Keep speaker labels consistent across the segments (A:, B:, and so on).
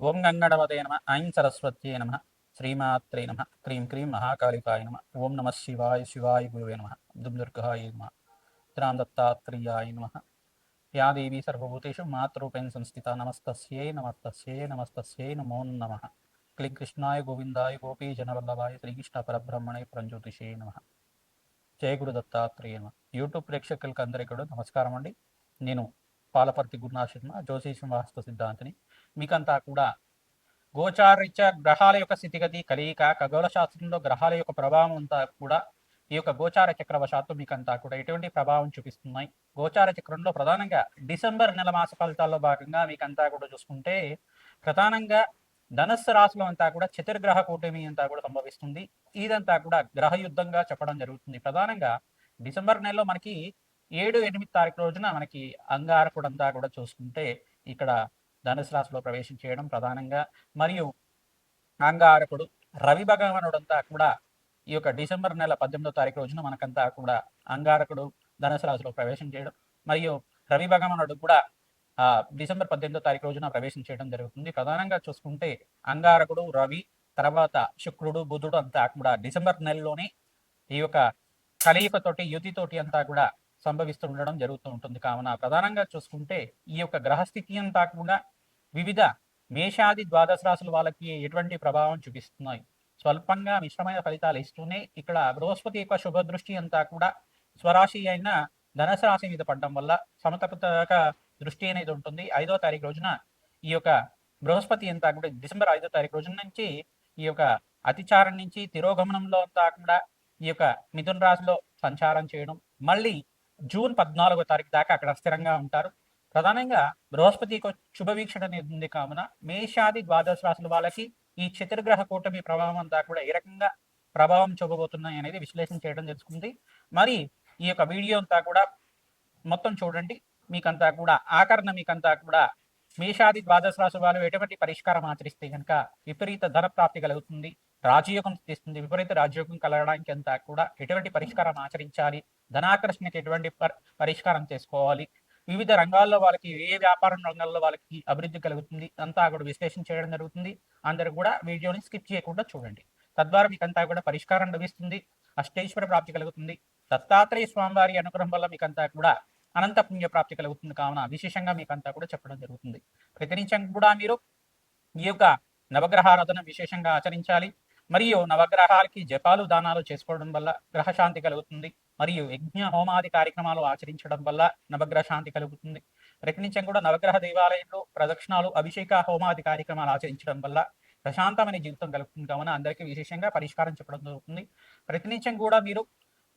A: ఓం గంగణవదే నమ ఐం సరస్వత్యే నమ శ్రీమాత్రే నమ క్రీం క్రీం మహాకాళికాయ నమ ఓం నమ శివాయ శివాయ గురువే నమ దుర్గాయ నమ త్రాం దత్తాత్రేయాయ నమ యా దేవీ సర్వభూతేషు మాతృపేణ సంస్థిత నమస్తస్యై నమస్తస్యై నమస్తస్యై నమో నమ క్లీం కృష్ణాయ గోవిందాయ గోపీ జనవల్లభాయ శ్రీకృష్ణ పరబ్రహ్మణే ప్రంజ్యోతిషే నమ జయ గురు దత్తాత్రేయ నమ యూట్యూబ్ ప్రేక్షకులకు అందరికీ కూడా నమస్కారం అండి. నేను పాలపర్తి గురునాశర్మ జ్యోతిషం వాస్తు సిద్ధాంతిని మీకంతా కూడా. గోచారిత్య గ్రహాల యొక్క స్థితిగతి కలియిక ఖగోళ శాస్త్రంలో గ్రహాల యొక్క ప్రభావం అంతా కూడా ఈ యొక్క గోచార చక్రవశాత్తు మీకంతా కూడా ఎటువంటి ప్రభావం చూపిస్తున్నాయి? గోచార చక్రంలో ప్రధానంగా డిసెంబర్ నెల మాస ఫలితాల్లో భాగంగా మీకంతా కూడా చూసుకుంటే ప్రధానంగా ధనస్సు రాశిలో అంతా కూడా చతుర్గ్రహ కూటమి అంతా కూడా సంభవిస్తుంది. ఇదంతా కూడా గ్రహ యుద్ధంగా చెప్పడం జరుగుతుంది. ప్రధానంగా డిసెంబర్ నెలలో మనకి ఏడు ఎనిమిది తారీఖు రోజున మనకి అంగారకుడంతా కూడా చూసుకుంటే ఇక్కడ ధనుసు రాశిలో ప్రవేశం చేయడం ప్రధానంగా. మరియు అంగారకుడు రవి భగవానుడంతా కూడా ఈ యొక్క డిసెంబర్ నెల పద్దెనిమిదో తారీఖు రోజున మనకంతా కూడా అంగారకుడు ధనుసు రాశిలో ప్రవేశం చేయడం మరియు రవి భగవానుడు కూడా డిసెంబర్ పద్దెనిమిదో తారీఖు రోజున ప్రవేశం చేయడం జరుగుతుంది. ప్రధానంగా చూసుకుంటే అంగారకుడు రవి తర్వాత శుక్రుడు బుధుడు అంతా కూడా డిసెంబర్ నెలలోనే ఈ యొక్క కలయికతోటి యుతితోటి అంతా కూడా సంభవిస్తూ ఉండడం జరుగుతూ ఉంటుంది. కావున ప్రధానంగా చూసుకుంటే ఈ యొక్క గ్రహస్థితి అంతా కూడా వివిధ మేషాది ద్వాదశ రాసుల వాళ్ళకి ఎటువంటి ప్రభావం చూపిస్తున్నాయి? స్వల్పంగా మిశ్రమైన ఫలితాలు ఇస్తూనే ఇక్కడ బృహస్పతి యొక్క శుభ దృష్టి అంతా కూడా స్వరాశి అయిన ధనస రాశి మీద పడడం వల్ల సమతపతక దృష్టి అనేది ఉంటుంది. ఐదో తారీఖు రోజున ఈ యొక్క బృహస్పతి అంతా కూడా డిసెంబర్ ఐదో తారీఖు రోజున నుంచి ఈ యొక్క అతిచారం నుంచి తిరోగమనంలో అంతా కూడా ఈ యొక్క మిథున రాశిలో సంచారం చేయడం. మళ్ళీ జూన్ పద్నాలుగో తారీఖు దాకా అక్కడ స్థిరంగా ఉంటారు. ప్రధానంగా బృహస్పతి శుభవీక్షణ అనేది ఉంది కావున మేషాది ద్వాదశ రాశుల వాళ్ళకి ఈ చతుర్గ్రహ కూటమి ప్రభావం అంతా కూడా ఏ రకంగా ప్రభావం చూపబోతున్నాయి అనేది విశ్లేషణ చేయడం తెలుసుకుంది మరి ఈ యొక్క వీడియో అంతా కూడా మొత్తం చూడండి. మీకంతా కూడా ఆకరణ మీకంతా కూడా మేషాది ద్వాదశ రాశి వాళ్ళు ఎటువంటి పరిష్కారం ఆచరిస్తే కనుక విపరీత ధన ప్రాప్తి కలుగుతుంది రాజయోగం తీస్తుంది విపరీత రాజయోగం కలగడానికి అంతా కూడా ఎటువంటి పరిష్కారం ఆచరించాలి ధనాకర్షణకి ఎటువంటి పరిష్కారం చేసుకోవాలి వివిధ రంగాల్లో వాళ్ళకి ఏ వ్యాపార రంగాల్లో వాళ్ళకి అభివృద్ధి కలుగుతుంది అంతా కూడా విశ్లేషణ చేయడం జరుగుతుంది. అందరూ కూడా వీడియోని స్కిప్ చేయకుండా చూడండి. తద్వారా మీకు అంతా కూడా పరిష్కారం లభిస్తుంది. అష్టేశ్వర ప్రాప్తి కలుగుతుంది. దత్తాత్రేయ స్వామివారి అనుగ్రహం వల్ల మీకు అంతా కూడా అనంత పుణ్య ప్రాప్తి కలుగుతుంది కావున విశేషంగా మీకు అంతా కూడా చెప్పడం జరుగుతుంది. ప్రతినిత్యం కూడా మీరు ఈ యొక్క నవగ్రహారాధన విశేషంగా ఆచరించాలి. మరియు నవగ్రహాలకి జపాలు దానాలు చేసుకోవడం వల్ల గ్రహశాంతి కలుగుతుంది. మరియు యజ్ఞ హోమాది కార్యక్రమాలు ఆచరించడం వల్ల నవగ్రహ శాంతి కలుగుతుంది. ప్రతినిత్యం కూడా నవగ్రహ దేవాలయంలో ప్రదక్షిణాలు అభిషేక హోమాది కార్యక్రమాలు ఆచరించడం వల్ల ప్రశాంతమైన జీవితం కలుగుతుంది. కావున అందరికీ విశేషంగా పరిష్కారం చెప్పడం జరుగుతుంది. ప్రతినిత్యం కూడా మీరు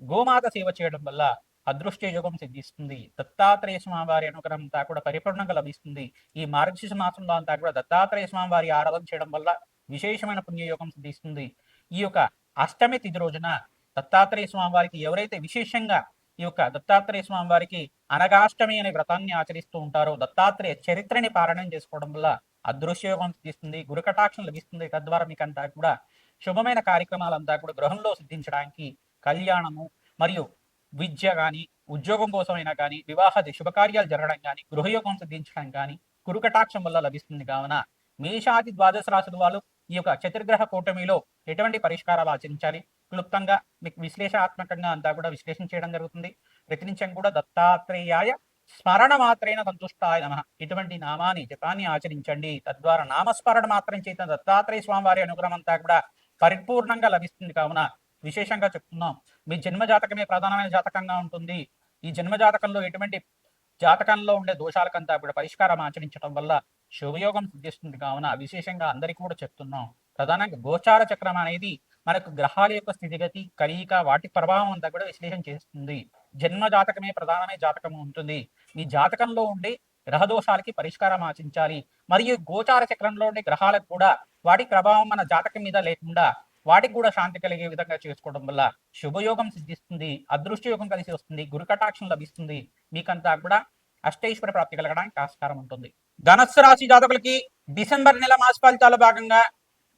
A: గోమాత సేవ చేయడం వల్ల అదృష్ట యోగం సిద్ధిస్తుంది. దత్తాత్రేయ స్వామి వారి అనుగ్రహం అంతా కూడా పరిపూర్ణంగా లభిస్తుంది. ఈ మార్గశిష మాసంలో అంతా కూడా దత్తాత్రేయ స్వామి వారి ఆరాధన చేయడం వల్ల విశేషమైన పుణ్యయోగం సిద్ధిస్తుంది. ఈ యొక్క అష్టమి తిథి రోజున దత్తాత్రేయ స్వామి వారికి ఎవరైతే విశేషంగా ఈ యొక్క దత్తాత్రేయ స్వామి వారికి అనగాష్టమి అనే వ్రతాన్ని ఆచరిస్తూ ఉంటారో దత్తాత్రేయ చరిత్రని పారాయణం చేసుకోవడం వల్ల అదృశ్యయోగం సిద్ధిస్తుంది గురుకటాక్షం లభిస్తుంది. తద్వారా మీకంతా కూడా శుభమైన కార్యక్రమాలంతా కూడా గృహంలో సిద్ధించడానికి కళ్యాణము మరియు విద్య కానీ ఉద్యోగం కోసమైనా కానీ వివాహ శుభకార్యాలు జరగడం కానీ గృహయోగం సిద్ధించడం కానీ గురుకటాక్షం వల్ల లభిస్తుంది. కావున మేషాది ద్వాదశ రాశుల వాళ్ళు ఈ యొక్క చతుర్గ్రహ కూటమిలో ఎటువంటి పరిష్కారాలు ఆచరించాలి? క్లుప్తంగా మీకు విశ్లేషాత్మకంగా అంతా కూడా విశ్లేషణ చేయడం జరుగుతుంది. ప్రతినిత్యం కూడా దత్తాత్రేయాయ స్మరణ మాత్రైన సంతుష్టాయ నమ. ఇటువంటి నామాన్ని జపాన్ని ఆచరించండి. తద్వారా నామస్మరణ మాత్రం చేత దత్తాత్రేయ స్వామి వారి అనుగ్రహం అంతా కూడా పరిపూర్ణంగా లభిస్తుంది. కావున విశేషంగా చెప్తున్నాం. మీ జన్మ జాతకమే ప్రధానమైన జాతకంగా ఉంటుంది. ఈ జన్మ జాతకంలో ఎటువంటి జాతకంలో ఉండే దోషాలకంతా కూడా పరిష్కారం ఆచరించడం వల్ల శుభయోగం సిద్ధిస్తుంది. కావున విశేషంగా అందరికీ కూడా చెప్తున్నాం. ప్రధానంగా గోచార చక్రం అనేది మనకు గ్రహాల యొక్క స్థితిగతి కలియిక వాటి ప్రభావం అంతా కూడా విశ్లేషణ చేస్తుంది. జన్మ జాతకమే ప్రధానమైన జాతకం ఉంటుంది. మీ జాతకంలో ఉండే గ్రహ దోషాలకి పరిష్కారం ఆచించాలి మరియు గోచార చక్రంలో ఉండే గ్రహాలకు కూడా వాటి ప్రభావం మన జాతకం మీద లేకుండా వాటికి కూడా శాంతి కలిగే విధంగా చేసుకోవడం వల్ల శుభయోగం సిద్ధిస్తుంది అదృష్టయోగం కలిసి వస్తుంది గురుకటాక్షం లభిస్తుంది. మీకంతా కూడా అష్టైశ్వర ప్రాప్తి కలగడానికి ఆస్కారం ఉంటుంది. ధనస్సు రాశి జాతకులకి డిసెంబర్ నెల మాస ఫలితాల భాగంగా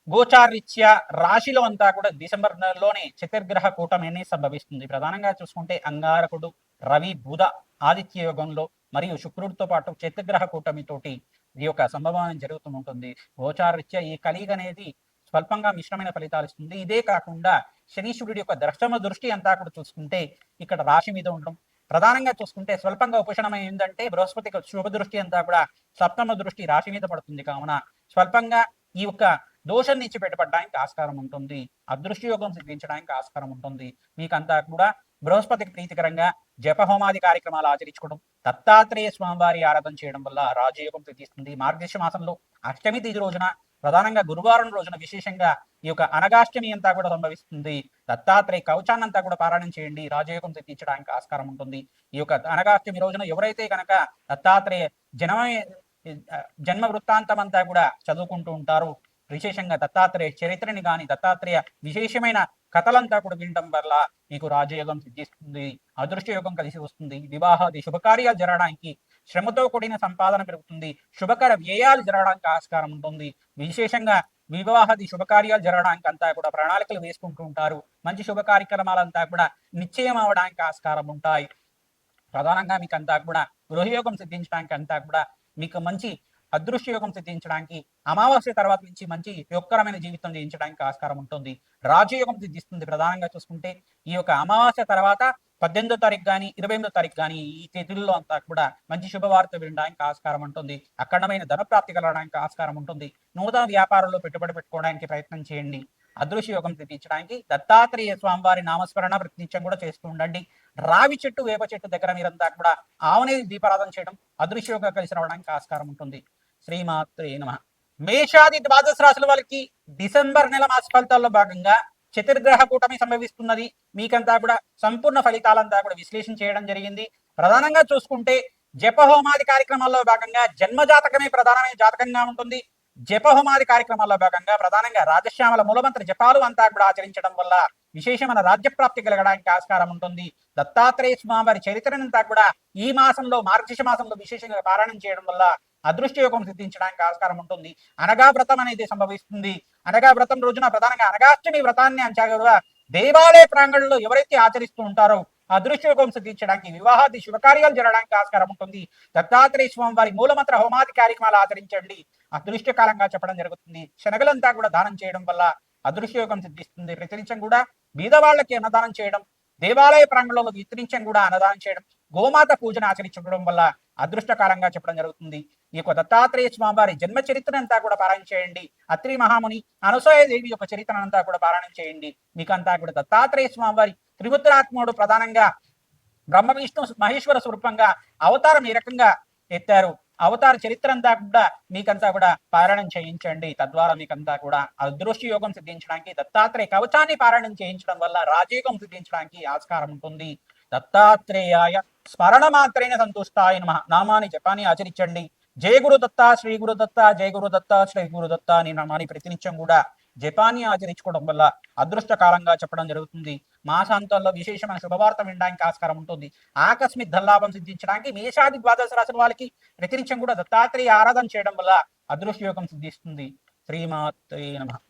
A: గోచారీత్యా రాశిలో అంతా కూడా డిసెంబర్ నెలలోనే చతుర్గ్రహ కూటమి సంభవిస్తుంది. ప్రధానంగా చూసుకుంటే అంగారకుడు రవి బుధ ఆదిత్య యోగంలో మరియు శుక్రుడితో పాటు చతుర్గ్రహ కూటమితోటి ఈ యొక్క సంభవం జరుగుతూ ఉంటుంది. గోచారరీత్యా ఈ కలిగ అనేది స్వల్పంగా మిశ్రమైన ఫలితాలు ఇస్తుంది. ఇదే కాకుండా శనీశ్వరుడి యొక్క దర్శన దృష్టి అంతా కూడా చూసుకుంటే ఇక్కడ రాశి మీద ఉండడం. ప్రధానంగా చూసుకుంటే స్వల్పంగా ఉపశమనం ఏంటంటే బృహస్పతి శుభ దృష్టి అంతా కూడా సప్తమ దృష్టి రాశి మీద పడుతుంది. కావున స్వల్పంగా ఈ యొక్క దోషం నుంచి పెట్టబడడానికి ఆస్కారం ఉంటుంది. అదృష్ట యోగం సిద్ధించడానికి ఆస్కారం ఉంటుంది. మీకంతా కూడా బృహస్పతికి ప్రీతికరంగా జపహోమాది కార్యక్రమాలు ఆచరించుకోవడం దత్తాత్రేయ స్వామివారి ఆరాధన చేయడం వల్ల రాజయోగం సిద్ధిస్తుంది. మార్గదర్శ మాసంలో అష్టమి తిథి రోజున ప్రధానంగా గురువారం రోజున విశేషంగా ఈ యొక్క అనగాష్టమి అంతా కూడా సంభవిస్తుంది. దత్తాత్రేయ కవచాన్నంతా కూడా పారాయణం చేయండి. రాజయోగం సిద్ధించడానికి ఆస్కారం ఉంటుంది. ఈ యొక్క అనగాష్టమి రోజున ఎవరైతే కనుక దత్తాత్రేయ జనమే జన్మ వృత్తాంతం అంతా కూడా చదువుకుంటూ ఉంటారు విశేషంగా దత్తాత్రేయ చరిత్రని కానీ దత్తాత్రేయ విశేషమైన కథలంతా కూడా వినడం వల్ల మీకు రాజయోగం సిద్ధిస్తుంది అదృష్ట యోగం కలిసి వస్తుంది వివాహాది శుభకార్యాలు జరగడానికి శ్రమతో కూడిన సంపాదన పెరుగుతుంది శుభకర వ్యయాలు జరగడానికి ఆస్కారం ఉంటుంది. విశేషంగా వివాహాది శుభకార్యాలు జరగడానికి అంతా కూడా ప్రణాళికలు వేసుకుంటూ ఉంటారు. మంచి శుభ కార్యక్రమాలంతా కూడా నిశ్చయం అవడానికి ఆస్కారం ఉంటాయి. ప్రధానంగా మీకు అంతా కూడా గృహయోగం సిద్ధించడానికి అంతా కూడా మీకు మంచి అదృశ్య యోగం సిద్ధించడానికి అమావాస్య తర్వాత నుంచి మంచి యోగకరమైన జీవితం జీవించడానికి ఆస్కారం ఉంటుంది. రాజయోగం సిద్ధిస్తుంది. ప్రధానంగా చూసుకుంటే ఈ యొక్క అమావాస్య తర్వాత పద్దెనిమిదో తారీఖు కానీ ఇరవై ఎనిమిదో తారీఖు కానీ ఈ తేదీల్లో అంతా కూడా మంచి శుభవార్త వినడానికి ఆస్కారం ఉంటుంది. అఖండమైన ధన ప్రాప్తి కలగడానికి ఆస్కారం ఉంటుంది. నూతన వ్యాపారంలో పెట్టుబడి పెట్టుకోవడానికి ప్రయత్నం చేయండి. అదృశ్య యోగం సిద్ధించడానికి దత్తాత్రేయ స్వామివారి నామస్మరణ ప్రతినిత్యం కూడా చేస్తూ ఉండండి. రావి చెట్టు వేప చెట్టు దగ్గర మీరంతా కూడా ఆవనేది దీపారాధన చేయడం అదృశ్య యోగం కలిసి రావడానికి ఆస్కారం ఉంటుంది. శ్రీమాత్రే నమ. మేషాది ద్వాదశ రాశుల వాళ్ళకి డిసెంబర్ నెల మాస ఫలితాల్లో భాగంగా చతుర్గ్రహ కూటమి సంభవిస్తున్నది. మీకంతా కూడా సంపూర్ణ ఫలితాలంతా కూడా విశ్లేషణ చేయడం జరిగింది. ప్రధానంగా చూసుకుంటే జపహోమాది కార్యక్రమాల్లో భాగంగా జన్మ జాతకమే ప్రధానమైన జాతకంగా ఉంటుంది. జపహోమాది కార్యక్రమాల్లో భాగంగా ప్రధానంగా రాజశ్యామల మూలమంత్ర జపాలు అంతా కూడా ఆచరించడం వల్ల విశేషమైన రాజ్యప్రాప్తి కలగడానికి ఆస్కారం ఉంటుంది. దత్తాత్రేయ స్వామివారి చరిత్రనంతా కూడా ఈ మాసంలో మార్గశిష మాసంలో విశేషంగా పారాయణం చేయడం వల్ల అదృష్ట యోగం సిద్ధించడానికి ఆస్కారం ఉంటుంది. అనగా వ్రతం అనేది సంభవిస్తుంది. అనగా వ్రతం రోజున ప్రధానంగా అనగాష్టమి వ్రతాన్ని అంచగా దేవాలయ ప్రాంగణంలో ఎవరైతే ఆచరిస్తూ ఉంటారో అదృష్ట యోగం సిద్ధించడానికి వివాహాది శుభకార్యాలు జరగడానికి ఆస్కారం ఉంటుంది. దత్తాత్రేయ స్వామి వారి మూలమంత్ర హోమాది కార్యక్రమాలు ఆచరించండి. అదృష్టకాలంగా చెప్పడం జరుగుతుంది. శనగలంతా కూడా దానం చేయడం వల్ల అదృష్ట యోగం సిద్ధిస్తుంది. ప్రతినిత్యం కూడా బీదవాళ్ళకి అన్నదానం చేయడం దేవాలయ ప్రాంగణంలో విత్తరించం కూడా అన్నదానం చేయడం గోమాత పూజను ఆచరించడం వల్ల అదృష్టకాలంగా చెప్పడం జరుగుతుంది. ఈ యొక్క దత్తాత్రేయ స్వామివారి జన్మ చరిత్ర అంతా కూడా పారాయణ చేయండి. అత్రి మహాముని అనసూయ దేవి యొక్క చరిత్ర అంతా కూడా పారాయణం చేయండి. మీకంతా కూడా దత్తాత్రేయ స్వామివారి త్రిపుత్రాత్ముడు ప్రధానంగా బ్రహ్మ విష్ణు మహేశ్వర స్వరూపంగా అవతారం ఈ రకంగా ఎత్తారు? అవతార చరిత్ర అంతా కూడా మీకంతా కూడా పారాయణం చేయించండి. తద్వారా మీకంతా కూడా అదృష్టి యోగం సిద్ధించడానికి దత్తాత్రేయ కవచాన్ని పారాయణం చేయించడం వల్ల రాజయోగం సిద్ధించడానికి ఆస్కారం ఉంటుంది. దత్తాత్రేయాయ స్మరణ మాత్రేణ సంతుష్టాయ నమ. నామాన్ని జపాన్ని ఆచరించండి. జయ గురు దత్త శ్రీ గురు దత్త జయ గురు దత్త శ్రీ గురు దత్త అని నామాన్ని ప్రతినిత్యం కూడా జపాన్ని ఆచరించుకోవడం వల్ల అదృష్ట కాలంగా చెప్పడం జరుగుతుంది. మాసాంతంలో విశేషమైన శుభవార్త వినడానికి ఆస్కారం ఉంటుంది. ఆకస్మిక ధల్లాభం సిద్ధించడానికి మేషాది ద్వాదశ రాశుల వాళ్ళకి ప్రతినిత్యం కూడా దత్తాత్రేయ ఆరాధన చేయడం వల్ల అదృష్ట యోగం సిద్ధిస్తుంది. శ్రీమాత్రే నమ.